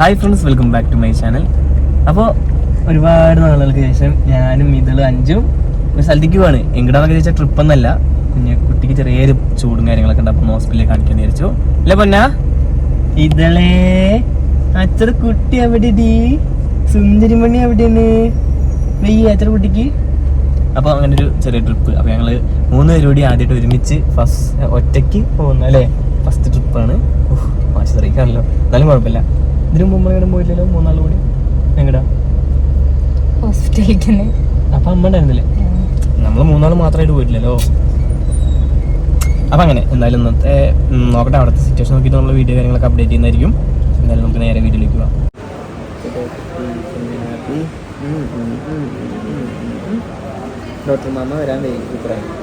Hi friends welcome back to my channel അപ്പോൾ ഒരുപാട് നാളുകൾക്ക് ശേഷം ഞാനും ഇതളും അഞ്ചും ഒരു സ്ഥലത്തേക്ക് പോവാണ്. എങ്ങടാന്നൊക്കെ ചോദിച്ചാൽ ട്രിപ്പ് ഒന്നല്ല കുഞ്ഞു കുട്ടിക്ക് ചെറിയൊരു ചൂടും കാര്യങ്ങളൊക്കെ ഉണ്ട് അപ്പം ഹോസ്പിറ്റലിൽ കാണിക്കാൻ വിചാരിച്ചു. അല്ലേ പൊന്ന? ഇതളേ അച്ഛൻ കുട്ടി എവിടെ ഡീ സുന്ദരിമണി എവിടെയാണ് വെയ്യ അച്ഛൻ കുട്ടിക്ക്. അപ്പോൾ അങ്ങനെ ഒരു ചെറിയ ട്രിപ്പ്. അപ്പോൾ ഞങ്ങൾ മൂന്ന് പേരും കൂടി ആദ്യമായിട്ട് ഒരുമിച്ച് ഫസ്റ്റ് ഒറ്റയ്ക്ക് പോകുന്ന അല്ലേ ഫസ്റ്റ് ട്രിപ്പാണ്. ഓഹ് മാറ്റി തെറിയിക്കാണല്ലോ. എന്നാലും കുഴപ്പമില്ല. ഇതിനു മുമ്പ് എങ്ങനെ പോയില്ലല്ലോ മൂന്നാൾ കൂടി. എങ്ങടാ? ഹോസ്പിറ്റലിലേക്ക് തന്നെ അപ്പം അമ്മ ഉണ്ടായിരുന്നില്ലേ? നമ്മൾ മൂന്നാൾ മാത്രമായിട്ട് പോയിട്ടില്ലല്ലോ. അപ്പം അങ്ങനെ എന്തായാലും ഇന്നത്തെ നോക്കട്ടെ അവിടുത്തെ സിറ്റുവേഷൻ നോക്കിയിട്ട് നമ്മൾ വീഡിയോ കാര്യങ്ങളൊക്കെ അപ്ഡേറ്റ് ചെയ്യുന്നതായിരിക്കും. എന്തായാലും നമുക്ക് നേരെ വീട്ടിലേക്ക് പോവാം. ഡോക്ടർ മാമ വരാൻ വൈകി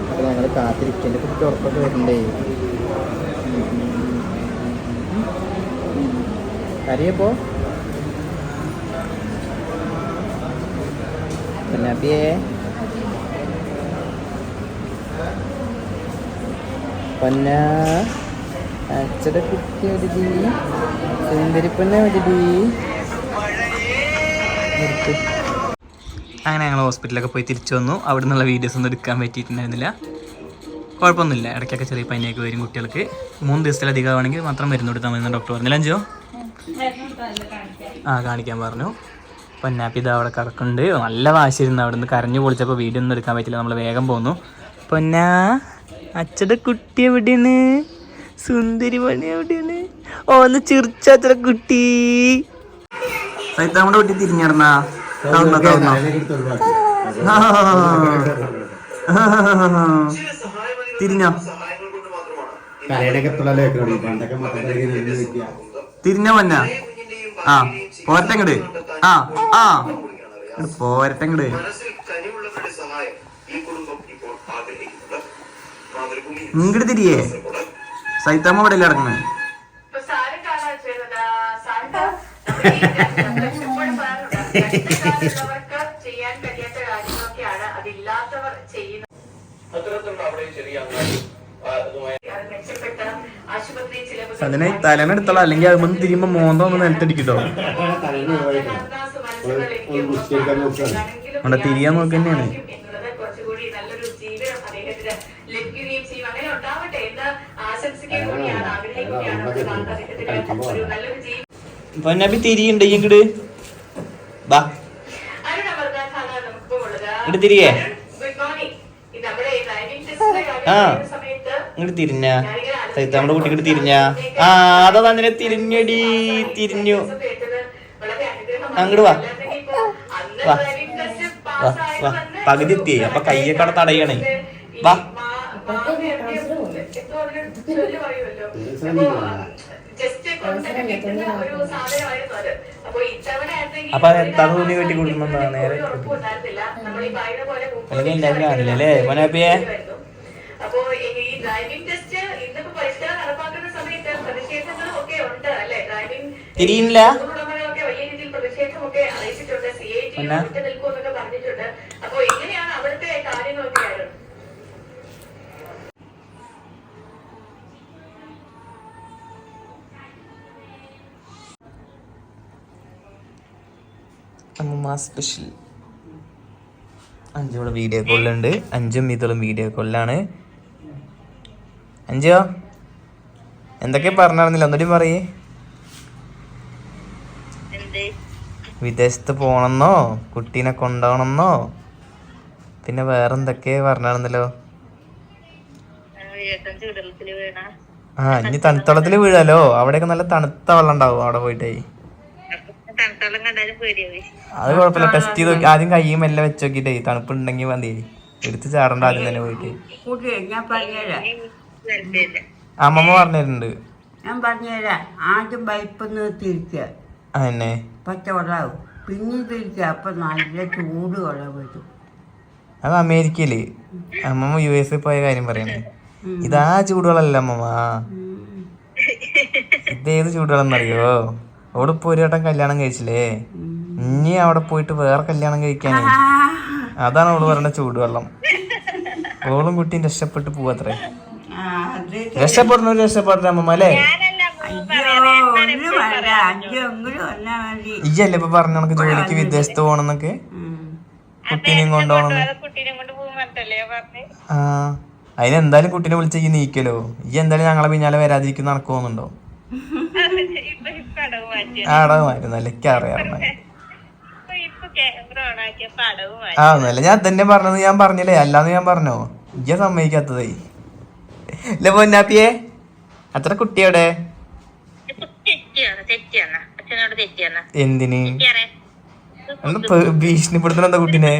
അപ്പോൾ ഞങ്ങൾ കാത്തിരിക്കേണ്ട കുട്ടി ഉറപ്പൊക്കെ വരണ്ടേ അറിയപ്പോ പൊന്നാപ്പിയേ? പൊന്ന. അച്ചട കുട്ടി ഒരുതി സുന്ദരി പൊന്ന എഴുതി അങ്ങനെ ഞങ്ങൾ ഹോസ്പിറ്റലൊക്കെ പോയി തിരിച്ചു വന്നു. അവിടെ നിന്നുള്ള വീഡിയോസ് ഒന്നും എടുക്കാൻ പറ്റിയിട്ടുണ്ടായിരുന്നില്ല. കുഴപ്പമൊന്നുമില്ല. ഇടയ്ക്കൊക്കെ ചെറിയ പനിയൊക്കെ വരും കുട്ടികൾക്ക്. മൂന്ന് ദിവസത്തിലധികം ആണെങ്കിൽ മാത്രം മരുന്ന് കൊടുത്താൽ മതി ഡോക്ടർ പറഞ്ഞില്ല അഞ്ചോ ആ കാണിക്കാൻ പറഞ്ഞു. പൊന്നാപ്പി ഇത് അവിടെ കിടക്കുന്നുണ്ട് നല്ല വാശിരുന്നു അവിടെ നിന്ന് കരഞ്ഞു പൊളിച്ചപ്പോൾ വീഡിയോ ഒന്നും എടുക്കാൻ പറ്റില്ല നമ്മൾ വേഗം പോന്നു. പൊന്നാ അച്ഛടെ കുട്ടി എവിടെയാണ്? സുന്ദരി പണി എവിടെയാണ്? ഓ ഒന്ന് ചിരിച്ച അച്ഛന്റെ കുട്ടി. നമ്മുടെ കുട്ടി തിരിഞ്ഞിടന്നാ തിരിഞ്ഞോ? തിരിഞ്ഞ മഞ്ഞ ആ പോരട്ടങ്ങട് ആ ആ. പോരട്ടെങ്ങട് പോരട്ടങ്ങട് ഇങ്ങട് തിരിയേ. സൈത്താമ്മ ഇവിടെ ha, ചെയ്യാൻ അതിനെ തലേനെ എടുത്തോളാം. അല്ലെങ്കിൽ അത് വന്ന് തിരിയുമ്പോ മോന്തോ ഒന്ന് നിലത്തടിക്കട്ടോ. അവിടെ തിരിയാൻ നോക്ക തന്നെയാണ്. പൊന്നാപ്പി തിരിയുണ്ട്. ഇങ്ങട്. ബാ. അരുൺ അമർനാഥാണ് നമുക്കിപ്പോൾ ഉള്ളത് തിരിഞ്ഞ. ഇത് നമ്മുടെ ഇങ്ങട് തിരിഞ്ഞ. ആ അതാ തന്നെ തിരിഞ്ഞടി തിരിഞ്ഞു. അങ്ങട് വാ. വാ. വാ വാ. പകുതി എത്തി അപ്പൊ കയ്യൊക്കെ അവിടെ തടയണേ. വാ. അപ്പൊ അത് എത്താതെ തുണി കെട്ടി കൊടുക്കുന്നുണ്ടോ നേരെ. അല്ലെങ്കിൽ എല്ലാവരും അല്ലേ? മോനാപ്പിയെ അപ്പോ ഈ ഡ്രൈവിംഗ് ടെസ്റ്റ് ഇന്നിപ്പോ പരിഷ്കാരം നടപ്പാക്കുന്ന സമയത്ത് പ്രതിഷേധങ്ങളും ഒക്കെ ഉണ്ട് അല്ലെ? ഡ്രൈവിംഗ് തിരിയില്ല ഉടമകളൊക്കെ വലിയ രീതിയിൽ പ്രതിഷേധമൊക്കെ അറിയിച്ചിട്ടുണ്ട്. സി ഐ ടി പിന്നെ? വിട്ടു നിൽക്കുമെന്നൊക്കെ പറഞ്ഞിട്ടുണ്ട്. അപ്പൊ എങ്ങനെയാണ് അവിടുത്തെ കാര്യങ്ങളൊക്കെ ആയിരുന്നു അമ്മ സ്പെഷ്യൽ അഞ്ചോളം വീഡിയോ കോളിലുണ്ട് അഞ്ചും ഇതോളം വീഡിയോ കോളിലാണ് അഞ്ചോ? എന്തൊക്കെ പറഞ്ഞിരുന്നില്ല ഒന്നുകൂടി പറയേ. വിദേശത്ത് പോണെന്നോ? കുട്ടീനെ കൊണ്ടുപോകണമെന്നോ പിന്നെ വേറെ എന്തൊക്കെ പറഞ്ഞിരുന്നല്ലോ ആ ഇനി തണുത്തളത്തിൽ വീഴാലോ? അവിടെയൊക്കെ നല്ല തണുത്ത വെള്ളം ഉണ്ടാവും അവിടെ പോയിട്ടേ. അത് കുഴപ്പമില്ല. ടെസ്റ്റ് ചെയ്ത് നോക്കി. ആദ്യം കയ്യും എല്ലാം വെച്ച് നോക്കിട്ടേ തണുപ്പുണ്ടെങ്കിൽ മതി എടുത്ത് ചാടണ്ട ആദ്യം തന്നെ പോയിട്ട്. അമ്മമ്മ പറഞ്ഞിട്ടുണ്ട്. ഞാൻ പറഞ്ഞുതരാം. ആദ്യം വൈപ്പൊന്ന് തിരിക്കുക. അതന്നെ പച്ചവെള്ളാവും പിന്നെ തിരിക്കുക. അപ്പൊ നല്ല ചൂട് വെള്ളം വരും. അത് അമേരിക്കയിൽ. അമ്മമ്മ യു എസ് പോയ കാര്യം പറയണേ. ഇതാ ചൂടുകളല്ല അമ്മമ്മ. ഇതേത് ചൂടുവെള്ളം എന്നറിയോ അവിടെ ഇപ്പൊ ഒരു വട്ടം കല്യാണം കഴിച്ചില്ലേ? ഇനി അവിടെ പോയിട്ട് വേറെ കല്യാണം കഴിക്കാനേ. അതാണ് അവൾ പറയുന്ന ചൂടുവെള്ളം. ഓളും കുട്ടിയും രക്ഷപ്പെട്ട് പോവാത്രേ. രക്ഷപ്പെടണു രക്ഷപ്പെടണ അമ്മമ്മ അല്ലേ ഇയ്യല്ലേ ഇപ്പൊ പറഞ്ഞ കണക്ക് ജോലിക്ക് വിദേശത്ത് പോണെന്നൊക്കെ. കുട്ടീനെയും കൊണ്ടുപോകണം ആ അതിനെന്തായാലും കുട്ടീനെ വിളിച്ച് ഈ നീക്കലോ. ഈ എന്തായാലും ഞങ്ങളെ പിന്നാലെ വരാതിരിക്കും നടക്കു പോകുന്നുണ്ടോ അടവ് അറിയാറുണ്ട് ആ ഒന്നല്ല ഞാൻ തന്നെ പറഞ്ഞത് ഞാൻ പറഞ്ഞില്ലേ? അല്ലാന്ന് ഞാൻ പറഞ്ഞോ? ഇയ്യ സമ്മതിക്കാത്തതേ ഇല്ല പൊന്നാപ്പിയെ. അത്ര കുട്ടിയോടെ? എന്തിന്? ഒന്ന് ഭീഷണിപ്പെടുത്തണ എന്താ കുട്ടീനെ?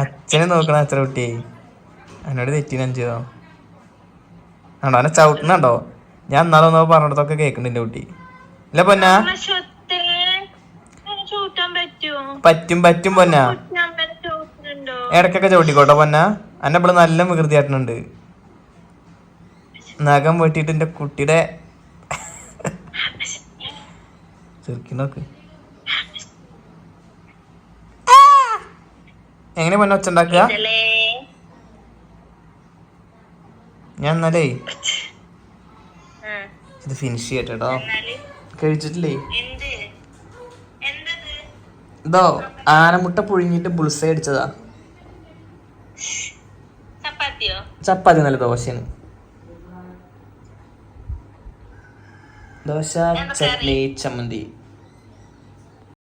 അച്ഛനെ നോക്കണ അത്ര കുട്ടിയെ എന്നോട് തെറ്റിന് അഞ്ചോ ആണോ? അവനെ ചവിട്ടുന്നുണ്ടോ? ഞാൻ എന്നാലും ഒന്നോ പറഞ്ഞിടത്തൊക്കെ കേൾക്കുന്നുണ്ട് എന്റെ കുട്ടി. ഇല്ല പൊന്നാ? പറ്റും? പറ്റും പൊന്നാ. ഇടക്കൊക്കെ ചവിട്ടിക്കോട്ടോ ഇടയ്ക്കൊക്കെ ചവിട്ടിക്കോട്ടെ പൊന്നാ. എന്നെ ഇവിടെ നല്ല വികൃതിയായിട്ടുണ്ട് നഖം വെട്ടിയിട്ട് എന്റെ കുട്ടിയുടെ ചെറുക്കി നോക്ക് എങ്ങനെ പൊന്നെ ഒച്ച ഉണ്ടാക്കുക ഞാൻ എന്നാലേ ഇത് ഫിനിഷ് ചെയ്യട്ടെ കേട്ടോ കഴിച്ചിട്ടില്ലേ? ഇതോ ആനമുട്ട പുഴുങ്ങിട്ട് ബുൾസൈ അടിച്ചതാ. ചപ്പാത്തി നല്ല ദോശയാണ്. ദോശ ചട്നി ചമ്മന്തി.